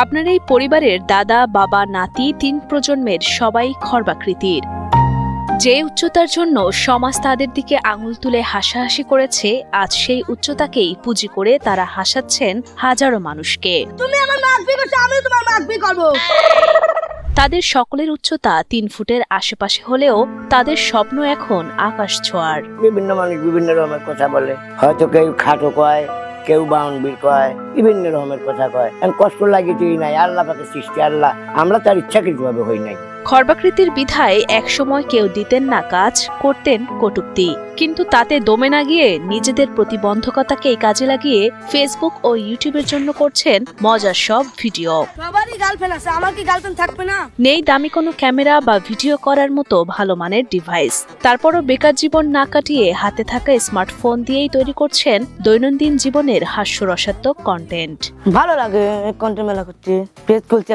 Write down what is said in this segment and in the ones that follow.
পাবনার এই পরিবারের দাদা বাবা নাতি তিন প্রজন্মের সবাই খর্বাকৃতির। যে উচ্চতার জন্য সমাজ তাদের দিকে আঙুল তুলে হাসাহাসি করেছে আজ সেই উচ্চতাকেই পুঁজি করে তারা হাসাচ্ছেন হাজারো মানুষকে। তুমি আমার মাক করছ আমি তোমার মাক বিয়ে তাদের সকলের উচ্চতা তিন ফুটের আশেপাশে হলেও তাদের স্বপ্ন এখন আকাশ ছোঁয়ার। বিভিন্ন মানুষ বিভিন্ন রকমের কথা বলে। হয়তো কেউ খাটো কয় কেউ বাউন্ডির কয়, বিভিন্ন রকমের কথা কয়। কষ্ট লাগিতেই নাই, আল্লাহ পাকে সৃষ্টি আল্লাহ। আমরা তার ইচ্ছাকৃতভাবে হই নাই। খর্বাকৃতির বিধায় একসময় কেউ দিতেন না কাজ করতেন কটুক্তি। কিন্তু তাতে দমে না গিয়ে নিজেদের প্রতিবন্ধকতাকে কাজে লাগিয়ে ফেসবুক ও ইউটিউবের জন্য করছেন মজার সব ভিডিও। সবারই গার্লফ্রেন্ড আছে আমার কি গার্লফ্রেন্ড থাকবে না? নেই দামি কোনো ক্যামেরা বা ভিডিও করার মতো ভালো মানের ডিভাইস তারপরও বেকার জীবন না কাটিয়ে হাতে থাকা স্মার্টফোন দিয়েই তৈরি করছেন দৈনন্দিন জীবনের হাস্যরসাত্মক কন্টেন্ট ভালো লাগে কন্টেন্ট মেলা করতে পেজ খুলতে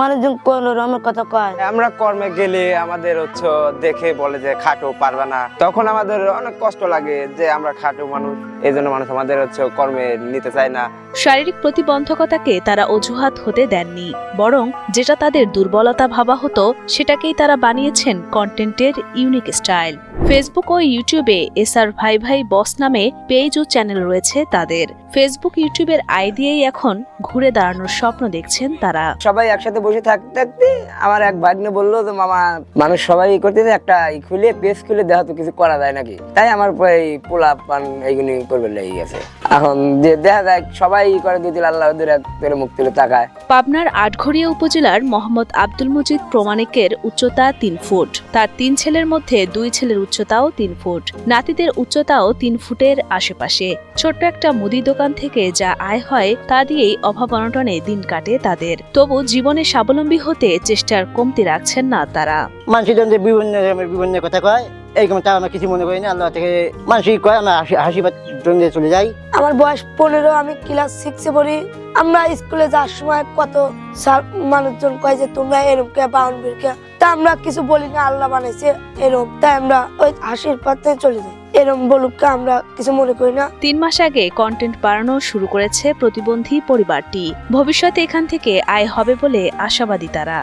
মানুষজন কোন রকমের কথা কয়? আমরা কর্মে গেলে আমাদের হচ্ছে দেখে বলে যে খাটো পারবে না। তখন আমাদের অনেক কষ্ট লাগে যে আমরা খাটো মানুষ। এই জন্য মানুষ আমাদের হচ্ছে কর্মে নিতে চায় না। শারীরিক প্রতিবন্ধকতাকে তারা অজুহাত হতে দেননি বরং যেটা তাদের দুর্বলতা ভাবা হতো সেটাকেই তারা বানিয়েছেন কন্টেন্টের ইউনিক স্টাইল। ফেসবুক ও ইউটিউবে এসআর ভাই ভাই বস নামে পেজ ও চ্যানেল রয়েছে তাদের। ফেসবুক ইউটিউবের আয় দিয়েই এখন ঘুরে দাঁড়ানোর স্বপ্ন দেখছেন তারা। সবাই একসাথে বসে থাকতে থাকতে আমার এক ভাগ্নে বলল তো মামা মানুষ সবাই ই করতেছে একটা খুলে পেজ খুলে দেখা তো কিছু করা যায় নাকি? তাই আমার উপরে এই পোলা পান এইগুলি করবে লেগে গেছে। এখন যে দেখা যায় সবাই করে দুই দিন আল্লাহ করে মুখ তুলে তাকায়। পাবনার আটঘরিয়া উপজেলার মোহাম্মদ আব্দুল মজিদ প্রমাণিকের উচ্চতা তিন ফুট। তার তিন ছেলের মধ্যে দুই ছেলের উচ্চতাও তিন ফুট। নাতিদের উচ্চতাও তিন ফুটের আশেপাশে। ছোট্ট একটা মুদি দোকান থেকে যা আয় হয় তা দিয়েই অভাব অনটনে দিন কাটে তাদের। তবু জীবনে স্বাবলম্বী হতে চেষ্টার কমতি রাখছেন না তারা। মানুষজন যে বিভিন্ন রকমের বিভিন্ন কথা কয়। এইরকম তা আমরা কিছু মনে করি না আল্লাহ থেকে আমরা হাসি হাসিবাদ জন্য চলে যাই। আমার বয়স পনেরো আমি ক্লাস সিক্সে পড়ি। আমরা স্কুলে যাওয়ার সময় কত মানুষজন কয় যে তোমরা এরম কে বাউন্ডারি কে তা আমরা কিছু বলি না আল্লাহ বানাইছে এরম তাই আমরা ওই হাসির পাতে চলে যাই। এরম বলুককে আমরা কিছু মনে করি না। তিন মাস আগে কন্টেন্ট বাড়ানো শুরু করেছে প্রতিবন্ধী পরিবারটি। ভবিষ্যতে এখান থেকে আয় হবে বলে আশাবাদী তারা।